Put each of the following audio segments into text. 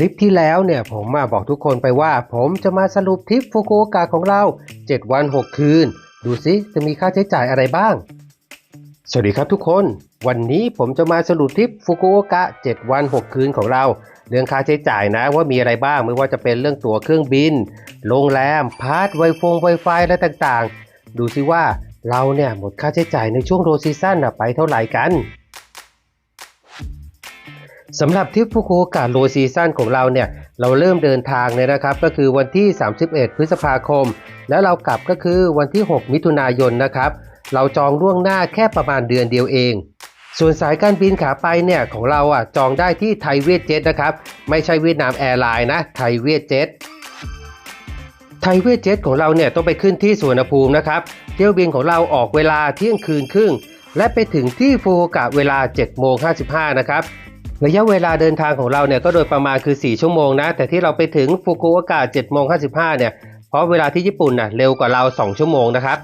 ลิปที่แล้วเนี่ยผมมาบอกทุกคนไปว่า ผมจะมาสรุปทริปฟุกุโอกะของเรา 7 วัน 6 คืน ดูซิจะมีค่าใช้จ่ายอะไรบ้าง สวัสดีครับทุกคน วันนี้ผมจะมาสรุปทริปฟุกุโอกะ 7 วัน 6 คืนของเรา เรื่องค่าใช้จ่ายนะว่ามีอะไรบ้างไม่ว่าจะเป็นเรื่องตั๋วเครื่องบิน โรงแรม พาสไวฟงไวไฟและต่างๆ ดูซิว่าเราเนี่ยหมดค่าใช้จ่ายในช่วงโรซีซั่นไปเท่าไหร่กัน สำหรับทริปฟุกุโอกะโรซีซั่นของเราเนี่ยเราเริ่มเดินทางเนี่ยนะครับ ก็คือวันที่ 31 พฤษภาคม แล้วเรากลับก็คือวันที่ 6 มิถุนายนนะครับ เราจองล่วงหน้าแค่ประมาณเดือนเดียวเอง ส่วนสายการบินขาไปเนี่ยของเราอะจองได้ที่ไทยเวียดเจ็ตนะครับ ไม่ใช่เวียดนามแอร์ไลน์นะไทยเวียดเจ็ตไทยเวียดเจ็ตของเราเนี่ยต้องไปขึ้นที่สุวรรณภูมินะครับ เที่ยวบินของเราออกเวลาเที่ยงคืนครึ่งและไปถึงที่ฟูกุโอกะเวลา 7 โมง 55 นะครับ ระยะเวลาเดินทางของเราเนี่ยก็โดยประมาณคือ 4 ชั่วโมงนะ แต่ที่เราไปถึงฟุกุโอกะ7โมง55 เนี่ย เพราะเวลาที่ญี่ปุ่นน่ะเร็วกว่าเรา 2 ชั่วโมงนะครับ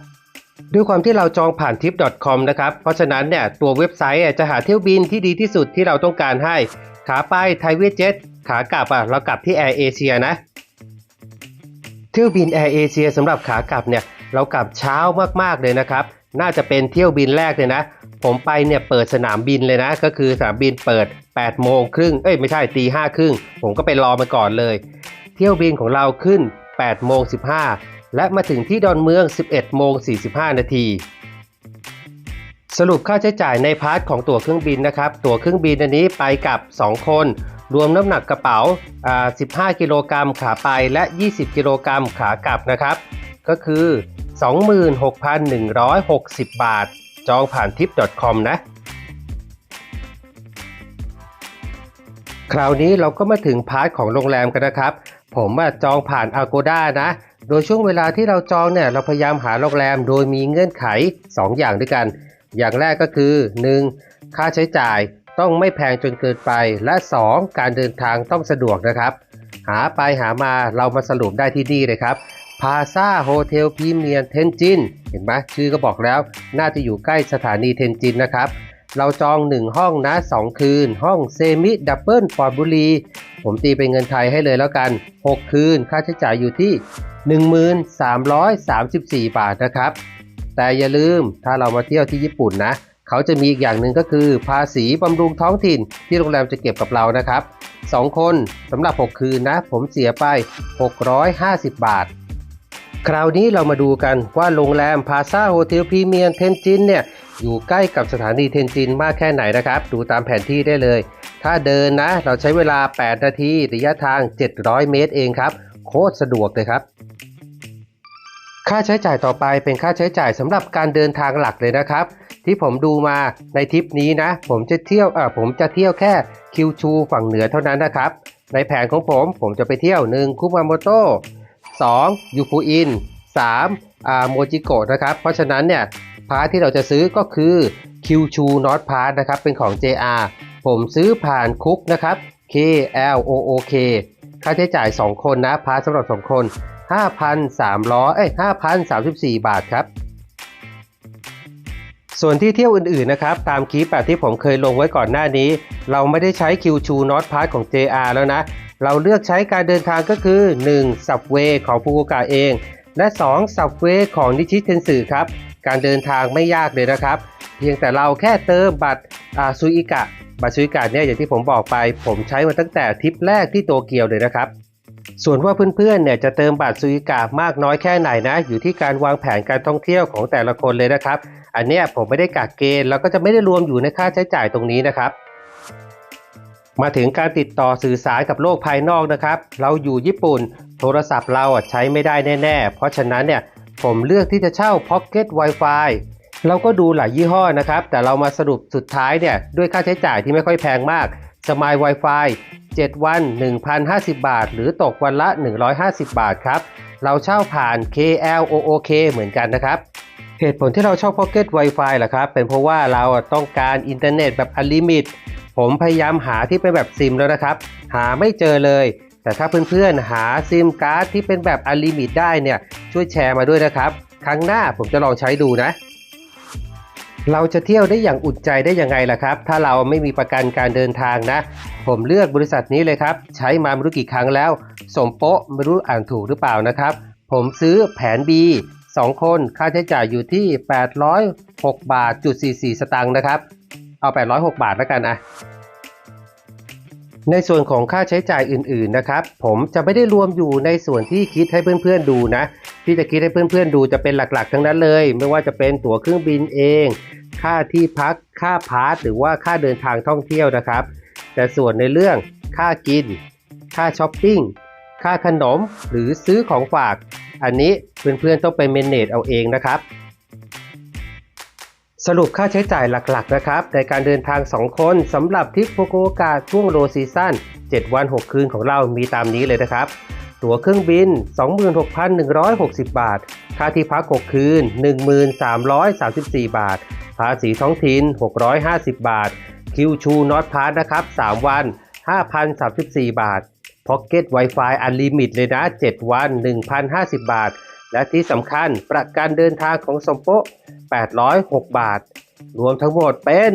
ด้วยความที่เราจองผ่าน trip.com นะครับ เพราะฉะนั้นเนี่ยตัวเว็บไซต์จะหาเที่ยวบินที่ดีที่สุดที่เราต้องการให้ ขาไปไทยเวีเจ็ตขากลับอะเรากลับที่แอร์เอเชียนะ เที่ยวบินแอร์เอเชียสำหรับขากลับเนี่ยเรากลับเช้ามากๆเลยนะครับ น่าจะเป็นเที่ยวบินแรกเลยนะ ผมไปเนี่ยเปิดสนามบินเลยนะ ก็คือสนามบินเปิด8โมงครึ่งเอ้ยไม่ใช่ตีห้าครึ่งผมก็ไปรอมาก่อนเลย เที่ยวบินของเราขึ้น8โมง15 และมาถึงที่ดอนเมือง 11โมง45 นาทีสรุปค่าใช้จ่ายในพาร์ทของตั๋วเครื่องบินนะครับ ตั๋วเครื่องบินอันนี้ไปกับ 2 คน รวมน้ำหนักกระเป๋าอ่า15 กิโลกรัมขาไปและ 20 กิโลกรัมขากลับนะครับ ก็คือ 26,160 บาท จองผ่าน tip.com นะ คราวนี้เราก็มาถึงพาร์ทของโรงแรมกันนะครับ ผมจองผ่าน Agoda นะ โดยช่วงเวลาที่เราจองเนี่ยเราพยายามหาโรงแรมโดยมีเงื่อนไข 2 อย่างด้วยกัน อย่างแรกก็คือ 1. ค่าใช้จ่ายต้องไม่แพงจนเกินไป และ 2. การเดินทางต้องสะดวกนะครับ หาไปหามาเรามาสรุปได้ที่นี่เลยครับ พาซาโฮเทลพรีเมียร์เทนจินเห็นไหมชื่อก็บอกแล้ว น่าจะอยู่ใกล้สถานีเทนจินนะครับ เราจอง 1 ห้องนะ 2 คืน ห้องเซมิดับเบิลปอร์บุรี ผมตีเป็นเงินไทยให้เลยแล้วกัน 6 คืน ค่าใช้จ่ายอยู่ที่ 1334 บาทนะครับ แต่อย่าลืมถ้าเรามาเที่ยวที่ญี่ปุ่นนะ เขาจะมีอีกอย่างหนึ่งก็คือภาษีบำรุงท้องถิ่น ที่โรงแรมจะเก็บกับเรานะครับ 2 คนสำหรับ 6 คืนนะ ผมเสียไป 650 บาท คราวนี้เรามาดูกันว่าโรงแรมพาซาโฮเทลพรีเมียร์เทนจินเนี่ยอยู่ใกล้กับสถานีเทนจินมากแค่ไหนนะครับ ดูตามแผนที่ได้เลย ถ้าเดินนะ เราใช้เวลา 8 นาทีระยะทาง 700 เมตรเองครับ โคตรสะดวกเลยครับ ค่าใช้จ่ายต่อไปเป็นค่าใช้จ่ายสำหรับการเดินทางหลักเลยนะครับ ที่ผมดูมาในทริปนี้นะ ผมจะเที่ยวเออผมจะเที่ยวแค่คิวชูฝั่งเหนือเท่านั้นนะครับ ในแผนของผมผมจะไปเที่ยว1คุมาโมโต 2 ยูฟูอิน 3 อ่าโมจิโกะนะครับ เพราะฉะนั้นเนี่ยพาร์ทที่เราจะซื้อก็คือคิวชูนอตพาร์ทนะครับ เป็นของ JR ผมซื้อผ่านคุกนะครับ K L O O K ค่าใช้จ่าย 2 คนนะ พาร์ทสำหรับ 2 คน 5,300เอ้ย5,034 บาทครับ ส่วนที่เที่ยวอื่นๆนะครับ ตามคลิปแบบที่ผมเคยลงไว้ก่อนหน้านี้ เราไม่ได้ใช้คิวชูนอตพาร์ทของ JR แล้วนะ เราเลือกใช้การเดินทางก็คือ 1. สับเวของฟูกุโอกะเอง และ 2. สับเวของนิชิเทนสึครับ การเดินทางไม่ยากเลยนะครับ เพียงแต่เราแค่เติมบัตรซุอิกะ บัตรซุอิกะเนี่ยอย่างที่ผมบอกไป ผมใช้มาตั้งแต่ทริปแรกที่โตเกียวเลยนะครับ ส่วนว่าเพื่อนๆเนี่ยจะเติมบัตรซุอิกะมากน้อยแค่ไหนนะ อยู่ที่การวางแผนการท่องเที่ยวของแต่ละคนเลยนะครับ อันเนี้ยผมไม่ได้กักเกณฑ์แล้วก็จะไม่ได้รวมอยู่ในค่าใช้จ่ายตรงนี้นะครับ มาถึงการติดต่อสื่อสารกับโลกภายนอกนะครับ เราอยู่ญี่ปุ่น โทรศัพท์เราใช้ไม่ได้แน่ ๆ เพราะฉะนั้นเนี่ยผมเลือกที่จะเช่า Pocket Wi-Fi เราก็ดูหลายยี่ห้อนะครับ แต่เรามาสรุปสุดท้ายเนี่ยด้วยค่าใช้จ่ายที่ไม่ค่อยแพงมาก สมาย Wi-Fi 7 วัน 1,050 บาท หรือตกวันละ 150 บาทครับ เราเช่าผ่าน KLOOK เหมือนกันนะครับ เหตุผลที่เราชอบ Pocket Wi-Fi ล่ะครับ เป็นเพราะว่าเราต้องการอินเทอร์เน็ตแบบอลิมิต ผมพยายามหาที่เป็นแบบซิมแล้วนะครับ หาไม่เจอเลย แต่ถ้าเพื่อนๆหาซิมการ์ดที่เป็นแบบอลิมิตได้เนี่ยช่วยแชร์มาด้วยนะครับ ครั้งหน้าผมจะลองใช้ดูนะ เราจะเที่ยวได้อย่างอุ่นใจได้ยังไงล่ะครับ ถ้าเราไม่มีประกันการเดินทางนะ ผมเลือกบริษัทนี้เลยครับ ใช้มาไม่รู้กี่ครั้งแล้ว สมโปะไม่รู้อ่านถูกหรือเปล่านะครับ ผมซื้อแผน B 2 คนค่าใช้จ่ายอยู่ที่ 806 บาทจุด44 สตางค์นะครับ เอา 806 บาทแล้วกันอะในส่วนของค่าใช้จ่ายอื่นๆนะครับ ผมจะไม่ได้รวมอยู่ในส่วนที่คิดให้เพื่อนๆดูนะ ที่จะคิดให้เพื่อนๆดูจะเป็นหลักๆ ทั้งนั้นเลย ไม่ว่าจะเป็นตั๋วเครื่องบินเอง ค่าที่พักค่าพาสหรือว่าค่าเดินทางท่องเที่ยวนะครับ แต่ส่วนในเรื่องค่ากิน ค่าช้อปปิ้งค่าขนมหรือซื้อของฝาก อันนี้เพื่อนๆต้องไปเมนเนจเอาเองนะครับ สรุปค่าใช้จ่ายหลักๆนะครับในการเดินทาง 2 คนสำหรับทริปโฟโกโอกาช่วงโลซีซั่น7 วัน 6 คืนของเรามีตามนี้เลยนะครับ ตั๋วเครื่องบิน 26,160 บาท ค่าที่พัก 6 คืน 1334 บาท ภาษีท้องถิ่น 650 บาท คิวชูนอตพาร์นะครับ 3 วัน 5,034 บาท Pocket Wi-Fi Unlimit เลยนะ 7 วัน 1,050 บาท และที่สำคัญประกันเดินทางของสมโป 806 บาท รวมทั้งหมดเป็น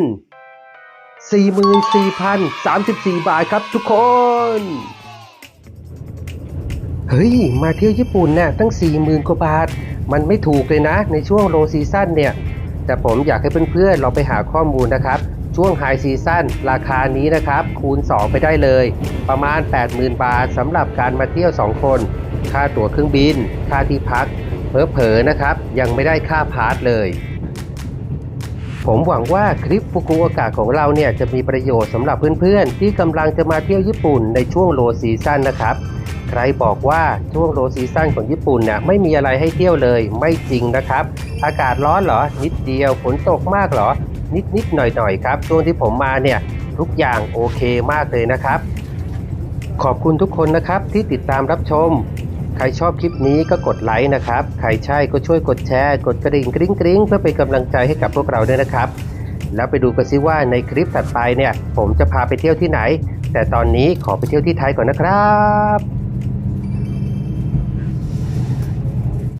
44,034 บาทครับทุกคน เฮ้ย มาเที่ยวญี่ปุ่นเนี่ยตั้ง 40,000 กว่าบาท มันไม่ถูกเลยนะ ในช่วงโลซีซั่นเนี่ย แต่ผมอยากให้เพื่อนๆลองไปหาข้อมูลนะครับ ช่วงไฮซีซั่นราคานี้นะครับ คูณ 2 ไปได้เลย ประมาณ 80,000 บาทสำหรับการมาเที่ยว 2 คน ค่าตั๋วเครื่องบิน ค่าที่พัก เผลอๆนะครับ ยังไม่ได้ค่าพาสเลย ผมหวังว่าคลิปฟุกุโอกะของเราเนี่ยจะมีประโยชน์สำหรับเพื่อนๆ ที่กำลังจะมาเที่ยวญี่ปุ่นในช่วงโลซีซั่นนะครับ ใครบอกว่าช่วงโลซีซั่นของญี่ปุ่นเนี่ยไม่มีอะไรให้เที่ยวเลยไม่จริงนะครับ อากาศร้อนเหรอ นิดเดียวฝนตกมากเหรอ นิดนิดๆหน่อยหน่อยๆครับช่วงที่ผมมาเนี่ยทุกอย่างโอเคมากเลยนะครับ ขอบคุณทุกคนนะครับที่ติดตามรับชม ใครชอบคลิปนี้ก็กดไลค์นะครับ ใครใช่ก็ช่วยกดแชร์ กดกระดิ่งกริ๊งกริ๊งเพื่อเป็นกำลังใจให้กับพวกเราด้วยนะครับ แล้วไปดูกันซิว่าในคลิปถัดไปเนี่ย ผมจะพาไปเที่ยวที่ไหน แต่ตอนนี้ขอไปเที่ยวที่ไทยก่อนนะครับ